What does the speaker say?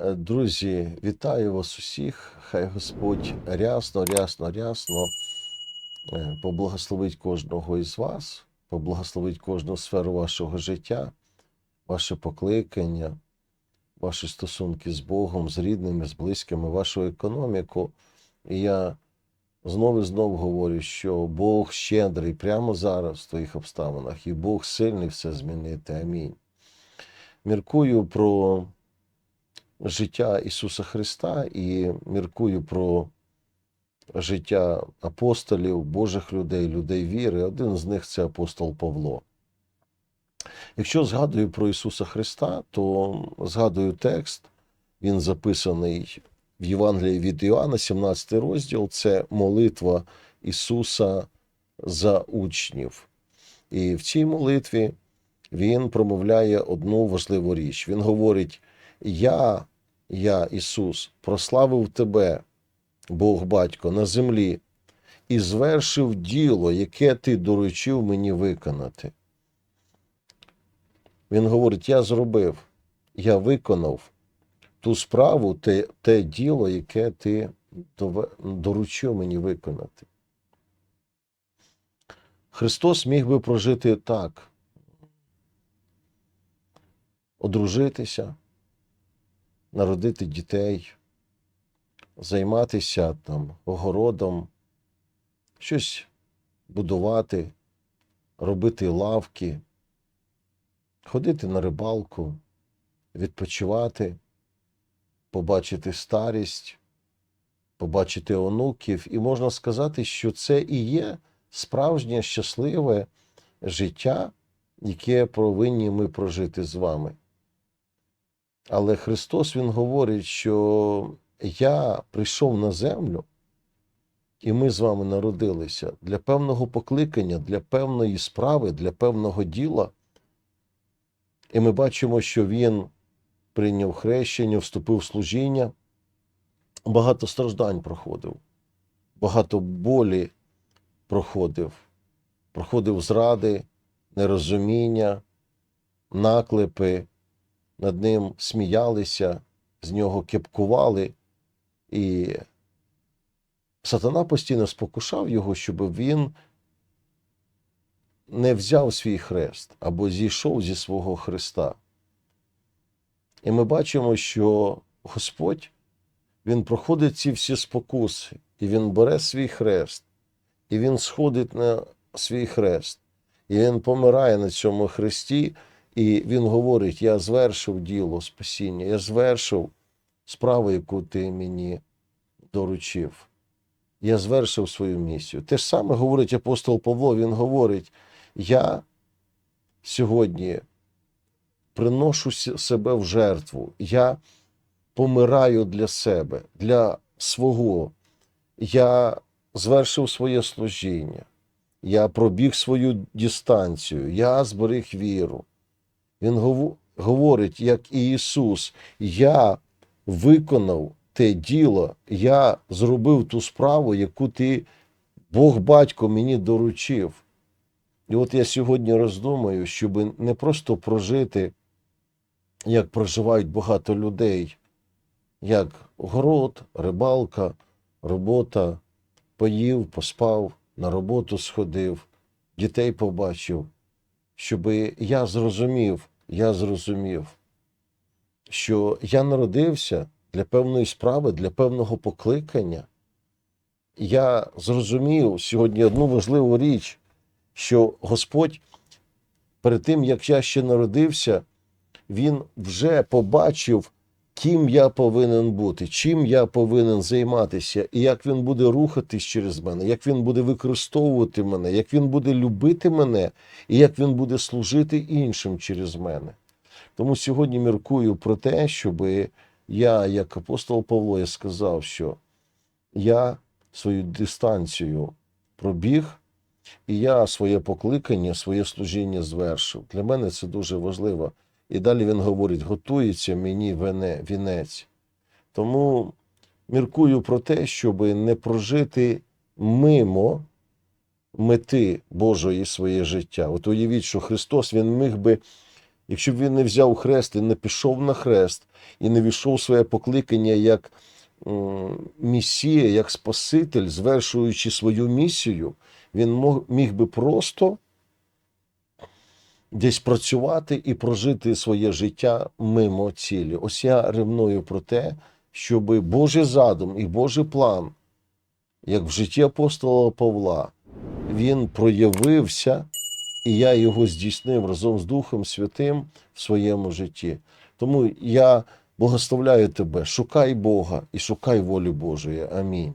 Е, Друзі, вітаю вас усіх. Хай Господь рясно, рясно, рясно е, поблагословить кожного із вас, поблагословить кожну сферу вашого життя, ваше покликання, ваші стосунки з Богом, з рідними, з близькими, вашу економіку. І я знову і знову говорю, що Бог щедрий прямо зараз в твоїх обставинах, і Бог сильний все змінити. Амінь. Міркую про життя Ісуса Христа і міркую про життя апостолів, Божих людей, людей віри. Один з них це апостол Павло. Якщо згадую про Ісуса Христа, то згадую текст, він записаний в Євангелії від Іоанна, 17 розділ, це молитва Ісуса за учнів. І в цій молитві він промовляє одну важливу річ. Він говорить: Я, я, Ісус, прославив Тебе, Бог Батько, на землі, і звершив діло, яке Ти доручив мені виконати. Він говорить: Я зробив, я виконав ту справу, те, те діло, яке ти доручив мені виконати. Христос міг би прожити так: одружитися, народити дітей, займатися там огородом, щось будувати, робити лавки, ходити на рибалку, відпочивати, побачити старість, побачити онуків, і можна сказати, що це і є справжнє щасливе життя, яке повинні ми прожити з вами. Але Христос Він говорить, що я прийшов на землю, і ми з вами народилися для певного покликання, для певної справи, для певного діла. І ми бачимо, що Він прийняв хрещення, вступив в служіння, багато страждань проходив, багато болі проходив, проходив зради, нерозуміння, наклепи, над ним сміялися, з нього кепкували, і сатана постійно спокушав його, щоб він не взяв свій хрест або зійшов зі свого Христа. І ми бачимо, що Господь Він проходить ці всі спокуси, і Він бере свій хрест, і Він сходить на свій хрест, і Він помирає на цьому хресті, і Він говорить: Я звершив діло спасіння, я звершив справу, яку ти мені доручив. Я звершив свою місію. Те ж саме говорить апостол Павло, він говорить: Я сьогодні приношу себе в жертву, я помираю для себе, для свого. Я звершив своє служіння, я пробіг свою дистанцію, я зберіг віру. Він гово- говорить, як і Ісус, я виконав те діло, я зробив ту справу, яку ти, Бог Батько, мені доручив. І от я сьогодні роздумаю, щоб не просто прожити, як проживають багато людей, як город, рибалка, робота, поїв, поспав, на роботу сходив, дітей побачив, щоб я зрозумів, я зрозумів, що я народився для певної справи, для певного покликання. Я зрозумів сьогодні одну важливу річ, що Господь перед тим, як я ще народився, Він вже побачив, ким я повинен бути, чим я повинен займатися, і як він буде рухатись через мене, як він буде використовувати мене, як він буде любити мене, і як він буде служити іншим через мене. Тому сьогодні міркую про те, щоб я, як апостол Павло, я сказав, що я свою дистанцію пробіг, і я своє покликання, своє служіння звершив. Для мене це дуже важливо. І далі він говорить: готується мені вінець. Тому міркую про те, щоб не прожити мимо мети Божої своє життя. От уявіть, що Христос Він міг би Якщо б він не взяв хрест і не пішов на хрест, і не війшов своє покликання як м, Месія, як Спаситель, звершуючи свою місію, він міг би просто десь працювати і прожити своє життя мимо цілі. Ось я ревную про те, щоб Божий задум і Божий план, як в житті апостола Павла, він проявився, і я його здійснив разом з Духом Святим в своєму житті. Тому я благословляю тебе, шукай Бога і шукай волі Божої. Амінь.